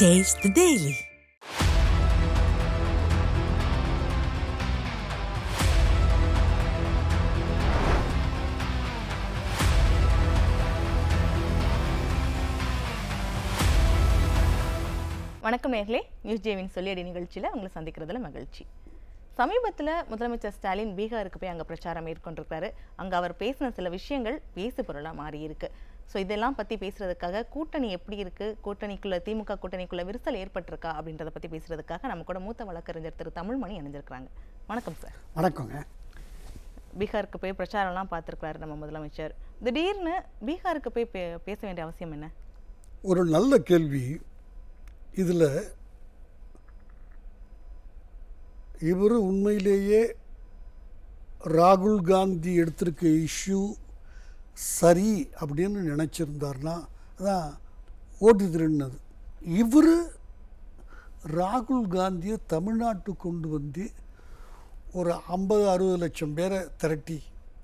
Taste the Daily. வணக்கம் நேர்களே. News ஜேவின் சொல்லியடி நிகழ்ச்சியில் உங்களை சந்திக்கிறதுல மகிழ்ச்சி. சமீபத்தில் முதலமைச்சர் ஸ்டாலின் பீகாருக்கு போய் அங்கே பிரச்சாரம் மேற்கொண்டிருக்காரு அங்கே அவர் பேசின சில விஷயங்கள் பேசு பொருளாக மாறியிருக்கு. ஸோ இதெல்லாம் பற்றி பேசுறதுக்காக கூட்டணி எப்படி இருக்கு? கூட்டணிக்குள்ள திமுக கூட்டணிக்குள்ள விரிசல் ஏற்பட்டிருக்கா? அப்படின்றத பற்றி பேசுறதுக்காக நம்ம கூட மூத்த வழக்கறிஞர் திரு. தமிழ்மணி இணைஞ்சிருக்கிறாங்க. வணக்கம் சார் வணக்கங்க. பீகாருக்கு போய் பிரச்சாரம்லாம் பார்த்துருக்காரு நம்ம முதலமைச்சர். திடீர்னு பீகாருக்கு போய் பே பேச வேண்டிய அவசியம் என்ன? ஒரு நல்ல கேள்வி. இதில் இவர் உண்மையிலேயே ராகுல் காந்தி எடுத்திருக்க இஷ்யூ சரி அப்படின்னு நினச்சிருந்தார்னா அதான் ஓட்டு திருடினது இவர் ராகுல் காந்தியை தமிழ்நாட்டுக்கு கொண்டு வந்து ஒரு ஐம்பது அறுபது லட்சம் பேரை திரட்டி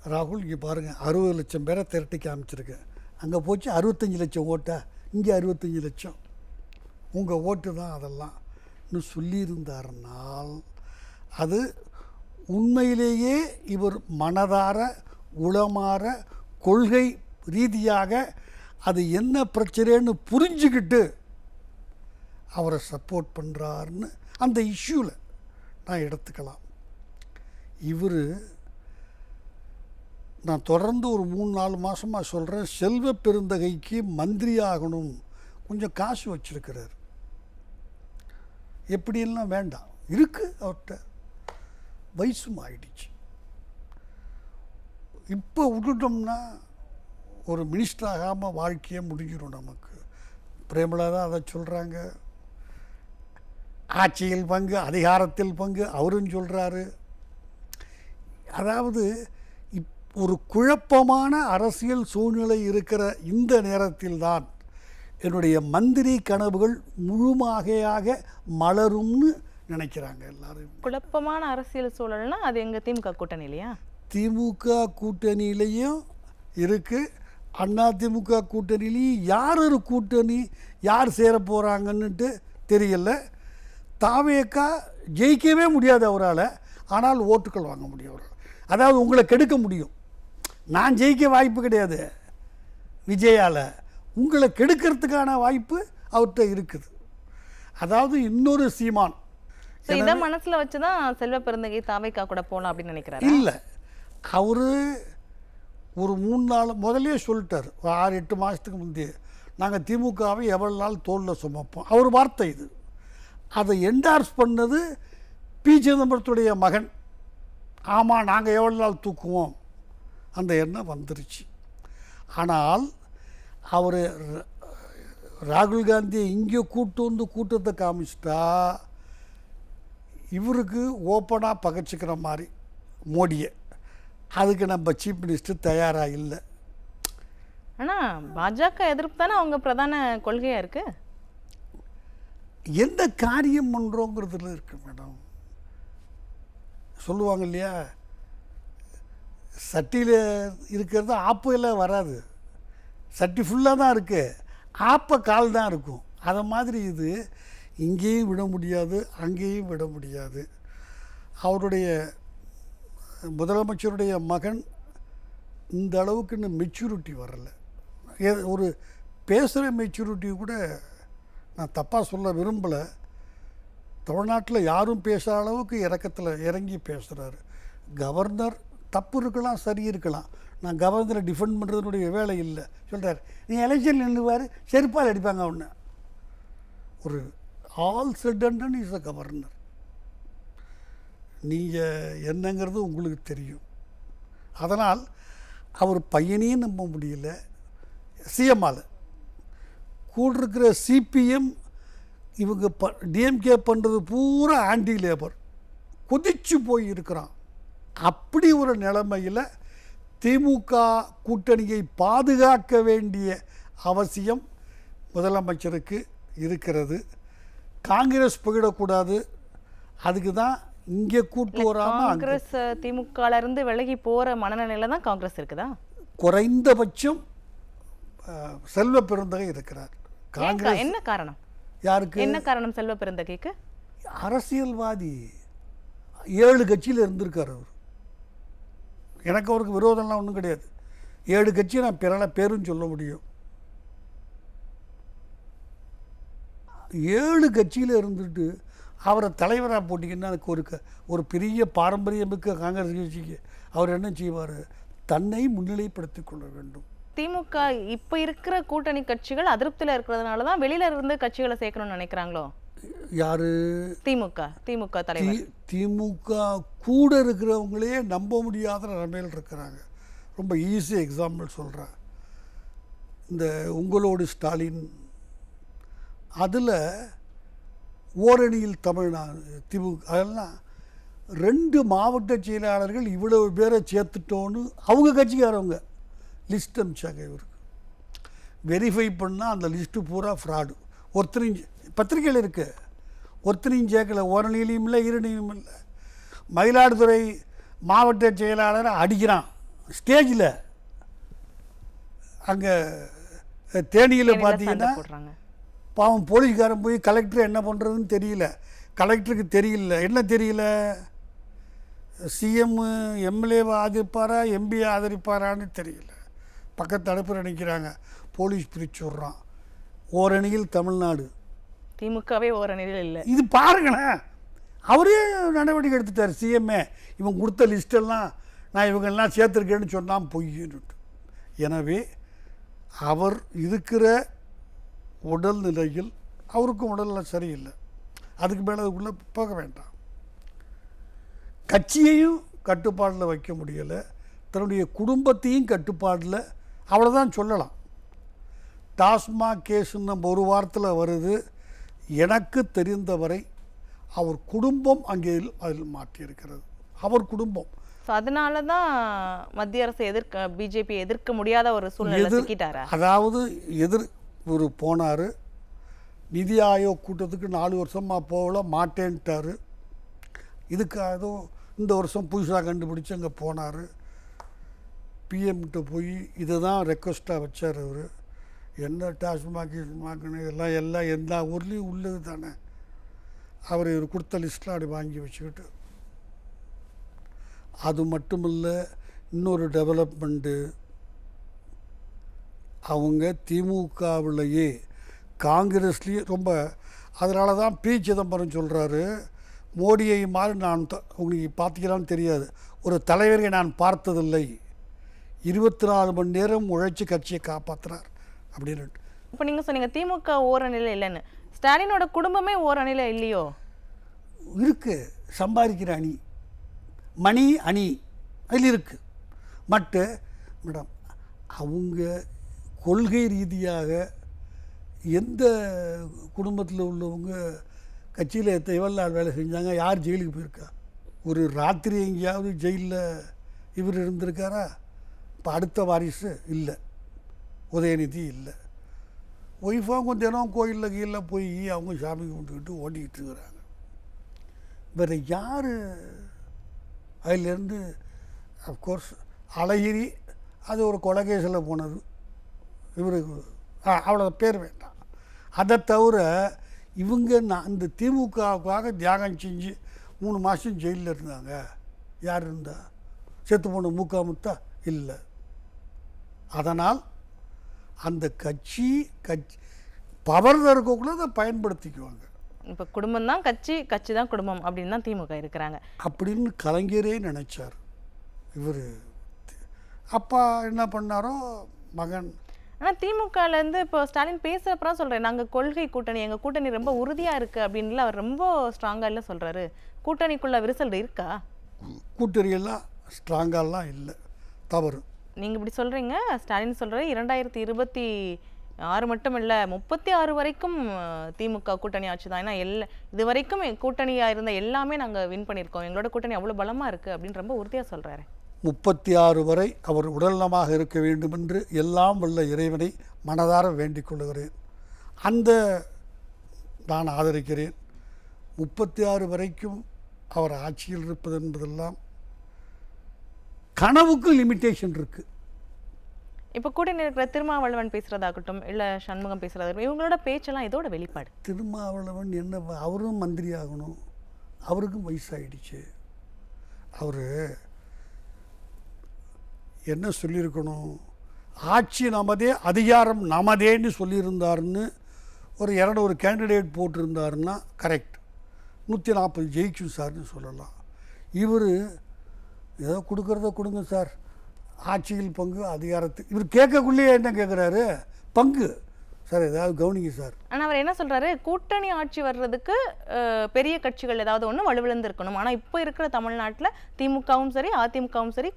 ராகுல் இங்கே பாருங்கள் அறுபது லட்சம் பேரை திரட்டி காமிச்சிருக்கேன் அங்கே போச்சு அறுபத்தஞ்சி லட்சம் ஓட்டா இங்கே அறுபத்தஞ்சி லட்சம். உங்கள் ஓட்டு தான் அதெல்லாம் இன்னும் சொல்லியிருந்தாருனால் அது உண்மையிலேயே இவர் மனதார உளமாற கொள்கை ரீதியாக அது என்ன பிரச்சனைன்னு புரிஞ்சுக்கிட்டு அவரை சப்போர்ட் பண்ணுறாருன்னு அந்த இஷ்யூவில் நான் எடுத்துக்கலாம். இவர் நான் தொடர்ந்து ஒரு மூணு நாலு மாதமாக சொல்கிறேன் செல்வ பெருந்தகைக்கு மந்திரி ஆகணும். கொஞ்சம் காசு வச்சுருக்கிறார். எப்படியெல்லாம் வேண்டாம். இருக்குது அவர்கிட்ட வயசும் ஆயிடுச்சு. இப்போ விட்டுட்டோம்னா ஒரு மினிஸ்டர் ஆகாமல் வாழ்க்கையே முடிஞ்சிடும் நமக்கு. பிரேமலா தான் அதை சொல்கிறாங்க ஆட்சியில் பங்கு அதிகாரத்தில் பங்கு அவரும் சொல்கிறாரு அதாவது இப் ஒரு குழப்பமான அரசியல் சூழ்நிலை இருக்கிற இந்த நேரத்தில்தான் என்னுடைய மந்திரி கனவுகள் முழுமாகையாக மலரும்னு நினைக்கிறாங்க எல்லாரும். குழப்பமான அரசியல் சூழல்னா அது எங்கள் திமுக கூட்டணி இல்லையா? திமுக கூட்டணியிலையும் இருக்குது அண்ணா திமுக கூட்டணியிலையும் யார் ஒரு கூட்டணி யார் சேர போகிறாங்கன்னுட்டு தெரியல. தாவேக்கா ஜெயிக்கவே முடியாது அவரால். ஆனால் ஓட்டுக்கள் வாங்க முடியும் அவரால். அதாவது உங்களை கெடுக்க முடியும். நான் ஜெயிக்க வாய்ப்பு கிடையாது விஜயால். உங்களை கெடுக்கிறதுக்கான வாய்ப்பு அவர்கிட்ட இருக்குது. அதாவது இன்னொரு சீமான். இதை மனசுல வச்சுதான் செல்வ பெருந்தகை தாவைக்கா கூட போகலாம் அப்படின்னு நினைக்கிறாரு? இல்லை. அவர் ஒரு மூணு நாள் முதலே சொல்லிட்டார். ஆறு எட்டு மாதத்துக்கு முந்தைய நாங்கள் திமுகவை எவ்வளோ நாள் தோளில் சுமப்போம். அவர் வார்த்தை இது. அதை என்டார்ஸ் பண்ணது பி. சிதம்பரத்துடைய மகன். ஆமாம் நாங்கள் எவ்வளோ நாள் தூக்குவோம். அந்த எண்ணம் வந்துருச்சு. ஆனால் அவர் ராகுல் காந்தியை இங்கே கூட்டு வந்து கூட்டத்தை காமிச்சிட்டா இவருக்கு ஓப்பனாக பகச்சிக்கிற மாதிரி மோடியை. அதுக்கு நம்ம சீஃப் மினிஸ்டர் தயாராக இல்லை. ஆனா பாஜக எதிர்ப்பு தானே அவங்க பிரதான கொள்கையா இருக்கு? எந்த காரியம் பண்ணுறோங்கிறதுல இருக்கு மேடம். சொல்லுவாங்க இல்லையா? சட்டியில் இருக்கிறது ஆப்பையில் வராது. சட்டி ஃபுல்லாக தான் இருக்குது ஆப்ப கால் தான் இருக்கும். அதை மாதிரி இது இங்கேயும் விட முடியாது அங்கேயும் விட முடியாது. அவருடைய முதலமைச்சருடைய மகன் இந்த அளவுக்கு இன்னும் மெச்சூரிட்டி வரலை. ஏ- ஒரு பேசுகிற மெச்சூரிட்டி கூட நான் தப்பாக சொல்ல விரும்பலை. தமிழ்நாட்டில் யாரும் பேசாத அளவுக்கு இறக்கத்தில் இறங்கி பேசுகிறாரு கவர்னர் தப்பு இருக்கலாம் சரி இருக்கலாம். நான் கவர்னரை டிஃபெண்ட் பண்ணுறதுனுடைய வேலை இல்லை. சொல்கிறார் நீ எலெக்ஷன் நின்றுவார் செருப்பால் அடிப்பாங்க அவனை ஒரு all set and is a governor நீங்கள் என்னங்கிறது உங்களுக்கு தெரியும். அதனால் அவர் பையனையும் நம்ப முடியல. சிஎம்ஆல் கூட இருக்கிற சிபிஎம் இவங்க ப டிஎம்கே பண்ணுறது பூரா ஆன்டி லேபர் கொதிச்சு போய் இருக்கிறான். அப்படி ஒரு நிலைமையில் திமுக கூட்டணியை பாதுகாக்க வேண்டிய அவசியம் முதலமைச்சருக்கு இருக்கிறது. காங்கிரஸ் போயிடக்கூடாது. அதுக்கு தான் இங்கே கூட்டு அங்கே. காங்கிரஸ் திமுகல இருந்து விலகி போற மனநிலையில தான் காங்கிரஸ் இருக்குதா? குறைந்தபட்சம் செல்வ பெருந்தகை இருக்கிறார். காங்கிரஸ் என்ன காரணம்? யாருக்கு? என்ன காரணம் செல்வ பெருந்தகைக்கு? அரசியல்வாதி ஏழு கட்சியில் இருந்திருக்கார் அவர். எனக்கு அவருக்கு விரோதம்லாம் ஒன்றும் கிடையாது. ஏழு கட்சியை நான் பிறல பேரும் சொல்ல முடியும். ஏழு கட்சியில் இருந்துட்டு அவரை தலைவராக போட்டிங்கன்னா அதுக்கு ஒரு ஒரு பெரிய பாரம்பரியமிக்க காங்கிரஸ் கட்சிக்கு அவர் என்ன செய்வார்? தன்னை முன்னிலைப்படுத்திக் கொள்ள வேண்டும். திமுக இப்ப இருக்கிற கூட்டணி கட்சிகள் அதிருப்தியில இருக்கிறதுனால தான் வெளியில இருந்து கட்சிகளை சேர்க்கணும்னு நினைக்கிறாங்களோ? யார்? திமுக திமுக தலைவர். திமுக கூட இருக்கிறவங்களே நம்ப முடியாத நிலைமையில் இருக்கிறாங்க. ரொம்ப ஈஸி எக்ஸாம்பிள் சொல்கிறேன் இந்த உங்களோடு ஸ்டாலின். அதில் ஓரணியில் தமிழ்நாடு திமுக அதெல்லாம் ரெண்டு மாவட்ட செயலாளர்கள் இவ்வளவு பேரை சேர்த்துட்டோன்னு அவங்க கட்சிக்காரவங்க. லிஸ்ட் அனுப்பிச்சாங்க இவருக்கு வெரிஃபை பண்ணால் அந்த லிஸ்ட்டு பூரா ஃப்ராடு ஒருத்தரையும் சே- பத்திரிக்கையில் இருக்கு. ஒருத்தரையும் சேர்க்கல ஓரணியிலையும் இல்லை இருணியும் இல்லை. மயிலாடுதுறை மாவட்ட செயலாளரை அடிக்கிறான். ஸ்டேஜில். அங்கே தேனியில் பார்த்தீங்கன்னா பாவம் போலீஸ்காரன் போய் கலெக்டர் என்ன பண்ணுறதுன்னு தெரியல. கலெக்டருக்கு தெரியல. என்ன தெரியல? சிஎம் எம்எல்ஏவை ஆதரிப்பாரா எம்பி ஆதரிப்பாரான்னு தெரியல. பக்கத்து அடுப்பில் நினைக்கிறாங்க போலீஸ் பிரிச்சு விட்றான். ஓரணியில் தமிழ்நாடு. திமுகவே ஓரணியில் இல்ல. இது பாருங்களேன் அவரே நடவடிக்கை எடுத்துட்டார் சிஎம்ஏ இவன் கொடுத்த லிஸ்டெல்லாம் நான் இவங்கெல்லாம் சேர்த்துருக்கேன்னு சொன்னான் பொய்ன்னு எனவே அவர் இருக்கிற உடல்நிலையில் அவருக்கும் உடல்நிலை சரியில்லை. அதுக்கு மேலே அதுக்குள்ளே போக வேண்டாம். கட்சியையும் கட்டுப்பாடில் வைக்க முடியலை. தன்னுடைய குடும்பத்தையும் கட்டுப்பாடில். அவ்வளோதான் சொல்லலாம். டாஸ்மாக் கேஸுன்னு நம்ம ஒரு வாரத்தில் வருது. எனக்கு தெரிந்தவரை அவர் குடும்பம் அங்கே அதில் மாட்டியிருக்கிறது. அவர் குடும்பம். அதனால தான் மத்திய அரசு எதிர்க்க பிஜேபி எதிர்க்க முடியாத ஒரு சூழ்நிலை அதாவது எதிர் இவர் போனார். நிதி ஆயோக் கூட்டத்துக்கு நாலு வருஷமாக போகல மாட்டேன்ட்டார். இதுக்கு ஏதோ இந்த வருஷம் புதுசாக கண்டுபிடிச்சு அங்கே போனார். பிஎம்கிட்ட போய் இதை தான் ரெக்வஸ்ட்டாக வச்சார் அவர் என்ன டாஸ்மாக் கீஸ்மாக்னு இதெல்லாம் எல்லாம் எல்லா ஊர்லேயும் உள்ளது தானே. அவர் இவர் கொடுத்த லிஸ்ட்டில் அப்படி வாங்கி வச்சுக்கிட்டு. அது மட்டும் இல்லை இன்னொரு டெவலப்மெண்ட்டு அவங்க திமுகவிலேயே காங்கிரஸ்லேயே ரொம்ப அதனால தான் பி. சிதம்பரம் சொல்கிறாரு மோடியை மாதிரி நான் உங்களுக்கு பார்த்தீங்களான்னு தெரியாது. ஒரு தலைவரை நான் பார்த்ததில்லை. இருபத்தி நாலு மணி நேரம் உழைச்சி கட்சியை காப்பாற்றுறார் அப்படின்னு. இப்போ நீங்க சொன்னீங்க திமுக ஓரணியில் இல்லைன்னு. ஸ்டாலினோட குடும்பமே ஓரணியில் இல்லையோ? இருக்கு. சம்பாதிக்கிற அணி. மணி அணி. அதில் இருக்கு. மட்டு மேடம் அவங்க கொள்கை ரீதியாக எந்த குடும்பத்தில் உள்ளவங்க கட்சியில் எவ்வளோ வேலை செஞ்சாங்க யார் ஜெயிலுக்கு போயிருக்கா? ஒரு ராத்திரி எங்கேயாவது ஜெயிலில் இவர் இருந்திருக்காரா? இப்போ அடுத்த வாரிசு இல்லை. உதயநிதி இல்லை. ஒய்ஃபும் தினம் கோயிலில் கீழில் போய் அவங்க சாமி கும்பிட்டுக்கிட்டு ஓட்டிக்கிட்டு இருக்கிறாங்க. வேறு யார்? அதிலேருந்து அஃப்கோர்ஸ் அழகிரி அது ஒரு கொலகேசில் போனது. இவருக்கு ஆ அவ்வளோ பேர் வேண்டாம். அதை தவிர இவங்க நான் இந்த திமுகவுக்காக தியாகம் செஞ்சு மூணு மாதம் ஜெயிலில் இருந்தாங்க. யார் இருந்தா? செத்து போன மூக்கா முத்தா? இல்லை. அதனால் அந்த கட்சி கட்சி பவர் இருக்கக்குள்ள அதை பயன்படுத்திக்குவாங்க. இப்போ குடும்பம் தான் கட்சி கட்சி தான் குடும்பம் அப்படின்னு தான் திமுக இருக்கிறாங்க. அப்படின்னு கலைஞரே நினைச்சார். இவர் அப்பா என்ன பண்ணாரோ மகன் ஆனா திமுகல இருந்து இப்போ ஸ்டாலின் பேசுறப்பறம் சொல்றேன். நாங்க கொள்கை கூட்டணி எங்க கூட்டணி ரொம்ப உறுதியா இருக்கு அப்படின்னு அவர் ரொம்ப ஸ்ட்ராங்கா இல்ல சொல்றாரு. கூட்டணிக்குள்ள விரிசல் இருக்கா? கூட்டணியெல்லாம் ஸ்ட்ராங்காலாம் இல்லை. தவறு. நீங்க இப்படி சொல்றீங்க. ஸ்டாலின் சொல்றாரு இரண்டாயிரத்தி இருபத்தி ஆறு மட்டும் இல்ல முப்பத்தி ஆறு வரைக்கும் திமுக கூட்டணி ஆட்சி தான். ஏன்னா எல்லா இது வரைக்கும் எ- கூட்டணியா இருந்த எல்லாமே நாங்க வின் பண்ணியிருக்கோம். எங்களோட கூட்டணி அவ்வளவு பலமா இருக்கு அப்படின்னு ரொம்ப உறுதியா சொல்றாரு. முப்பத்தி ஆறு வரை அவர் உடல்நலமாக இருக்க வேண்டும் என்று எல்லாம் வல்ல இறைவனை மனதார வேண்டிக் கொள்கிறேன் அந்த நான் ஆதரிக்கிறேன். முப்பத்தி ஆறு வரைக்கும் அவர் ஆட்சியில் இருப்பது என்பதெல்லாம் கனவுக்கு லிமிட்டேஷன் இருக்குது இப்போ கூட்டணி இருக்கிற திருமாவளவன் பேசுறதாகட்டும் இல்ல சண்முகம் பேசுறதாகட்டும் இவங்களோட பேச்செல்லாம் இதோட வெளிப்பாடு. திருமாவளவன் என்ன அவரும் மந்திரி ஆகணும் அவருக்கும் வயசாயிடுச்சு. அவர் என்ன சொல்லியிருக்கணும்? ஆட்சி நமதே அதிகாரம் நமதேன்னு சொல்லியிருந்தாருன்னு ஒரு இரநூறு கேண்டிடேட் போட்டிருந்தாருன்னா கரெக்ட் நூற்றி நாற்பது ஜெயிக்கும் சார்னு சொல்லலாம். இவர் ஏதோ கொடுக்குறத கொடுங்க சார். ஆட்சியில் பங்கு அதிகாரத்து இவர் கேட்கக்குள்ளேயே என்ன கேட்குறாரு? பங்கு. சார் ஏதாவது கவனிங்க சார். ஆனா அவர் என்ன சொல்றாரு? கூட்டணி ஆட்சி வர்றதுக்கு பெரிய கட்சிகள் ஏதாவது ஒண்ணு வலுவிழந்து இருக்கணும் ஆனா இப்போ இருக்கிற தமிழ்நாட்டுல திமுகவும் சரி அதிமுகவும் சரி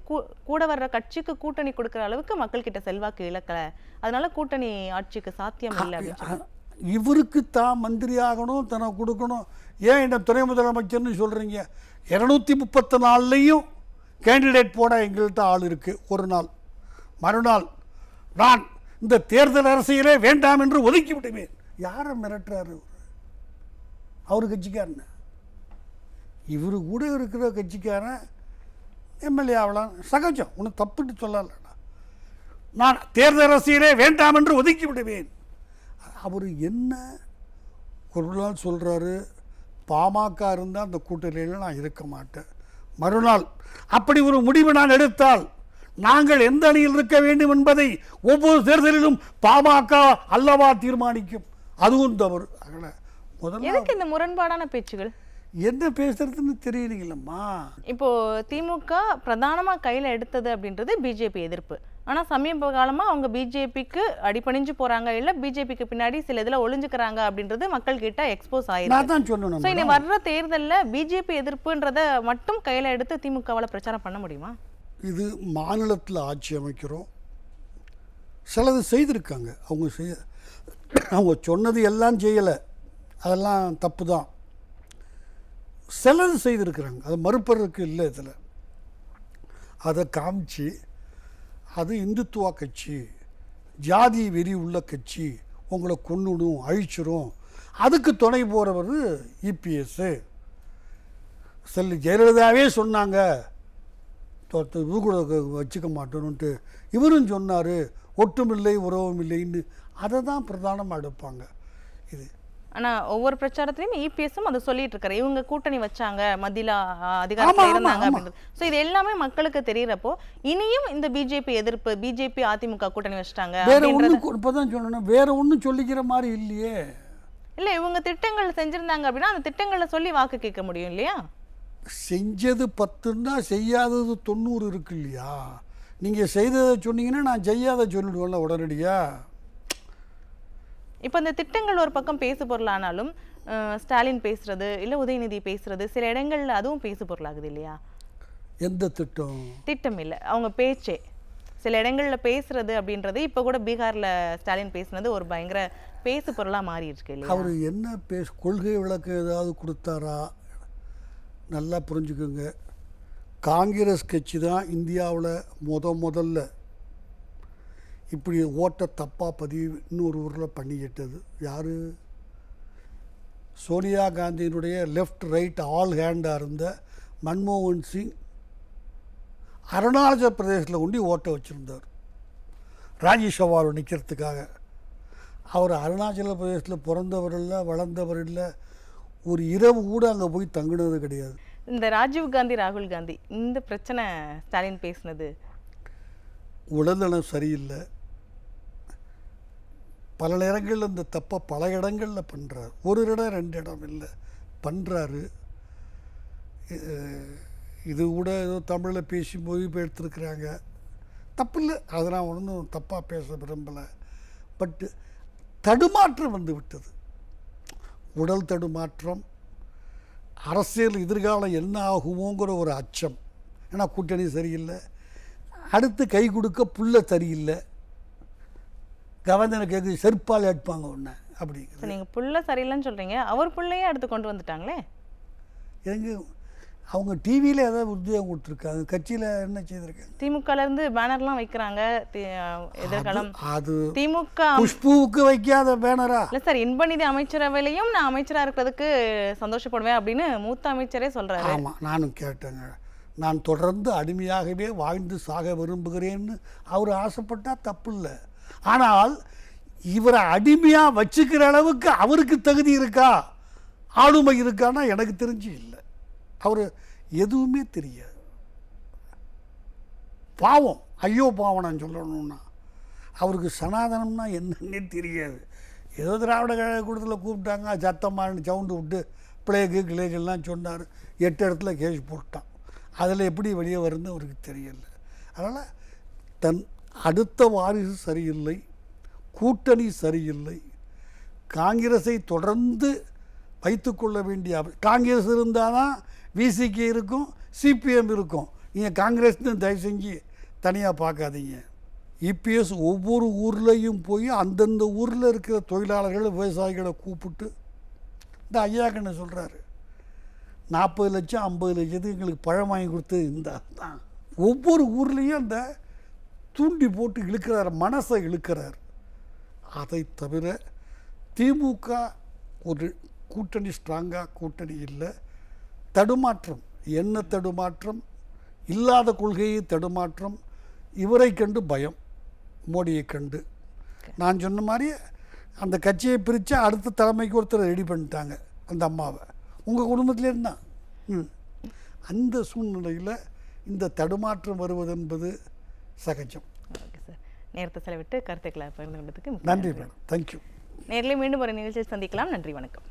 கூட வர்ற கட்சிக்கு கூட்டணி கொடுக்கிற அளவுக்கு மக்கள் கிட்ட செல்வாக்கு இழக்கல. அதனால கூட்டணி ஆட்சிக்கு சாத்தியம் இல்லை இவருக்கு தான் மந்திரி ஆகணும் தனக்கு கொடுக்கணும். ஏன் என்ன துணை முதலமைச்சர்னு சொல்கிறீங்க இரநூத்தி முப்பத்தி நாலுலேயும் கேண்டிடேட் போட எங்கள்கிட்ட ஆள் இருக்குது ஒரு நாள். மறுநாள் நான் இந்த தேர்தல் அரசியலே வேண்டாம் என்று ஒதுக்கி விடுவேன் யாரை மிரட்டுறாரு அவர் கட்சிக்காரன். இவர் கூட இருக்கிற கட்சிக்காரன் எம்எல்ஏ ஆகலாம். சகஜம். ஒன்றும் தப்புட்டு சொல்லலை நான் தேர்தல் அரசியலே வேண்டாம் என்று ஒதுக்கி விடுவேன் அவர் என்ன ஒரு நாள் சொல்கிறாரு பாமக இருந்தால் அந்த கூட்டணியில் நான் இருக்க மாட்டேன். மறுநாள் அப்படி ஒரு முடிவு நான் எடுத்தால் நாங்கள் எந்த அணியில் இருக்க வேண்டும் என்பதை ஒவ்வொரு தேர்தலிலும் பாமக அல்லவா தீர்மானிக்கும்? அதுவும் தவறு. முதல்ல எதுக்கு இந்த முரண்பாடான பேச்சுகள்? என்ன பேசுறதுன்னு தெரியலீங்களம்மா. இப்போ திமுக பிரதானமா கையில எடுத்தது அப்படின்றது பிஜேபி எதிர்ப்பு. ஆனா சமீப காலமா அவங்க பிஜேபிக்கு அடிபணிஞ்சு போறாங்க இல்ல பிஜேபிக்கு பின்னாடி சில இதுல ஒளிஞ்சுக்கிறாங்க அப்படின்றது மக்கள் கிட்ட எக்ஸ்போஸ் ஆயிருக்கு. இனி வர்ற தேர்தல்ல பிஜேபி எதிர்ப்புன்றத மட்டும் கையில எடுத்து திமுகவால பிரச்சாரம் பண்ண முடியுமா? இது மாநிலத்தில் ஆட்சி அமைக்கிறோம். சிலது செய்திருக்காங்க. அவங்க செய்ய அவங்க சொன்னது எல்லாம் செய்யலை. அதெல்லாம் தப்பு தான் சிலது செய்திருக்கிறாங்க. அது மறுப்பதற்கு இல்லை இதில். அதை காமிச்சு அது இந்துத்துவா கட்சி ஜாதி வெறி உள்ள கட்சி உங்களை கொன்னுடும் அழிச்சிரும். அதுக்கு துணை போகிறவர் இபிஎஸ்ஸு செல்லு ஜெயலலிதாவே சொன்னாங்க. இது கூட வச்சுக்க மாட்டோன்ட்டு இவரும் சொன்னார் ஒட்டுமில்லை உறவும் இல்லைன்னு அதை தான் பிரதானமாக எடுப்பாங்க. இது. ஆனா ஒவ்வொரு பிரச்சாரத்திலயும் இபிஎஸும் அதை சொல்லிட்டு இருக்காரு இவங்க கூட்டணி வச்சாங்க ஆமா, அதிகாரத்துல இருந்தாங்க. அப்படின்றது. சோ இது எல்லாமே மக்களுக்கு தெரியறப்போ இனியும் இந்த பிஜேபி எதிர்ப்பு பிஜேபி அதிமுக கூட்டணி வச்சிட்டாங்க வேற ஒன்று இப்போ தான் சொன்னேன் வேற ஒன்றும் சொல்லிக்கிற மாதிரி இல்லையே. இல்ல இவங்க திட்டங்கள் செஞ்சிருந்தாங்க அப்படின்னா அந்த திட்டங்களை சொல்லி வாக்கு கேட்க முடியும் இல்லையா? செஞ்சது பத்துன்னா செய்யாதது தொண்ணூறு இருக்கு இல்லையா? நீங்கள் செய்ததை சொன்னீங்கன்னா நான் செய்யாத சொல்லிடுவேன்ல உடனடியாக இப்போ இந்த திட்டங்கள் ஒரு பக்கம் பேசு பொருளானாலும் ஸ்டாலின் பேசுறது இல்ல உதயநிதி பேசுறது சில இடங்கள்ல அதுவும் பேசு பொருளாகுது இல்லையா? எந்த திட்டம்? திட்டம் இல்ல. அவங்க பேச்சே. சில இடங்கள்ல பேசுறது அப்படின்றது இப்ப கூட பீகார்ல ஸ்டாலின் பேசுனது ஒரு பயங்கர பேசு பொருளா மாறி இருக்கு இல்லையா? அவர் என்ன பேச கொள்கை விளக்கம் ஏதாவது கொடுத்தாரா? நல்லா புரிஞ்சுக்கோங்க. காங்கிரஸ் கட்சி தான் இந்தியாவில் முத முதல்ல. இப்படி ஓட்டை தப்பாக பதிவு இன்னொரு ஊரில் பண்ணிக்கிட்டது யார்? சோனியா காந்தியினுடைய லெஃப்ட் ரைட் ஆல் ஹேண்டாக இருந்த மன்மோகன் சிங் அருணாச்சல பிரதேசத்தில் கொண்டு ஓட்டை வச்சுருந்தார். ராஜ்யசபாவில் நிற்கிறதுக்காக அவர் அருணாச்சல பிரதேசத்தில் பிறந்தவர் இல்லை வளர்ந்தவர் இல்லை ஒரு இரவு கூட அங்கே போய் தங்குனது கிடையாது. இந்த ராஜீவ் காந்தி ராகுல் காந்தி இந்த பிரச்சனை ஸ்டாலின் பேசுனது? உடல்நலம் சரியில்லை. பல நேரங்களில் இந்த தப்பை பல இடங்களில் பண்ணுறாரு ஒரு இடம் ரெண்டு இடம் இல்லை. பண்ணுறாரு இது கூட ஏதோ தமிழில் பேசி மொழிபெயர்த்துருக்குறாங்க தப்பு இல்லை அதை நான் ஒன்றும் தப்பாக பேச விரும்பலை. பட்டு தடுமாற்றம் வந்து விட்டது. உடல் தடுமாற்றம் அரசியல் எதிர்காலம் என்ன ஆகுமோங்கிற ஒரு அச்சம். ஏன்னா கூட்டணி சரியில்லை. அடுத்து கை கொடுக்க புல்ல சரியில்லை. கவர்னர் கேட்குது செருப்பால் எடுப்பாங்க ஒன்று அப்படிங்கிறது. So, நீங்க புள்ள சரியில்லைன்னு சொல்றீங்க. அவர் புள்ளையே அடுத்து கொண்டு வந்துட்டாங்களே? எங்க அவங்க டிவியில் ஏதாவது உத்தியோகம் கொடுத்துருக்காங்க. கட்சியில் என்ன செய்திருக்காங்க? திமுகல இருந்து பேனர்லாம் வைக்கிறாங்க. எதிர்காலம். அது திமுக குஷ்புவுக்கு வைக்காத பேனரா? இல்ல சார் இன்பநிதி அமைச்சரவையிலையும் நான் அமைச்சரா இருக்கிறதுக்கு சந்தோஷப்படுவேன் அப்படின்னு மூத்த அமைச்சரே சொல்றாரு. ஆமாம் நானும் கேட்டேங்க. நான் தொடர்ந்து அடிமையாகவே வாழ்ந்து சாக விரும்புகிறேன்னு அவர் ஆசைப்பட்டால் தப்பு இல்லை ஆனால் இவரை அடிமையாக வச்சுக்கிற அளவுக்கு அவருக்கு தகுதி இருக்கா? ஆளுமை இருக்கான்னா எனக்கு தெரிஞ்சு இல்லை. அவர் எதுவுமே தெரியாது. பாவம். ஐயோ பாவம் நான் சொல்லணும்னா. அவருக்கு சனாதனம்னா என்னன்னே தெரியாது. ஏதோ திராவிட கழக கூட்டத்தில் கூப்பிட்டாங்க. சத்தமானு சவுண்டு விட்டு பிளேகு கிளேகெல்லாம் சொன்னார். எட்டு இடத்துல கேஸ் போட்டான். அதில் எப்படி வெளியே வருதுன்னு அவருக்கு தெரியல. அதனால் தன் அடுத்த வாரிசு சரியில்லை. கூட்டணி சரியில்லை. காங்கிரஸை தொடர்ந்து வைத்துக்கொள்ள வேண்டிய காங்கிரஸ் இருந்தால் தான் விசிக்கு இருக்கும் சிபிஎம் இருக்கும். நீங்கள் காங்கிரஸ்னு தயவு செஞ்சு தனியாக பார்க்காதீங்க. இபிஎஸ் ஒவ்வொரு ஊர்லேயும் போய் அந்தந்த ஊரில் இருக்கிற தொழிலாளர்களை விவசாயிகளை கூப்பிட்டு இந்த ஐயாக்கண்ணு சொல்கிறாரு நாற்பது லட்சம் ஐம்பது லட்சத்துக்கு எங்களுக்கு பழம் வாங்கி கொடுத்தது இந்த தான். ஒவ்வொரு ஊர்லேயும் அந்த தூண்டி போட்டு இழுக்கிறார் மனசை இழுக்கிறார். அதை தவிர திமுக ஒரு கூட்டணி ஸ்ட்ராங்காக கூட்டணி இல்லை. தடுமாற்றம். என்ன தடுமாற்றம்? இல்லாத கொள்கையை தடுமாற்றம். இவரை கண்டு பயம். மோடியை கண்டு. நான் சொன்ன மாதிரி அந்த கட்சியை பிரித்து அடுத்த தலைமைக்கு ஒருத்தர் ரெடி பண்ணிட்டாங்க அந்த அம்மாவை. உங்கள் குடும்பத்திலே இருந்தான் ம். அந்த சூழ்நிலையில் இந்த தடுமாற்றம் வருவது என்பது சகஜம். Okay sir. நேரத்தை செலவிட்டு கருத்துக்களை பகிர்ந்து கொண்டதுக்கு நன்றி மேடம். தேங்க்யூ நேரிலே மீண்டும் ஒரு நிகழ்ச்சியில் சந்திக்கலாம். நன்றி வணக்கம்.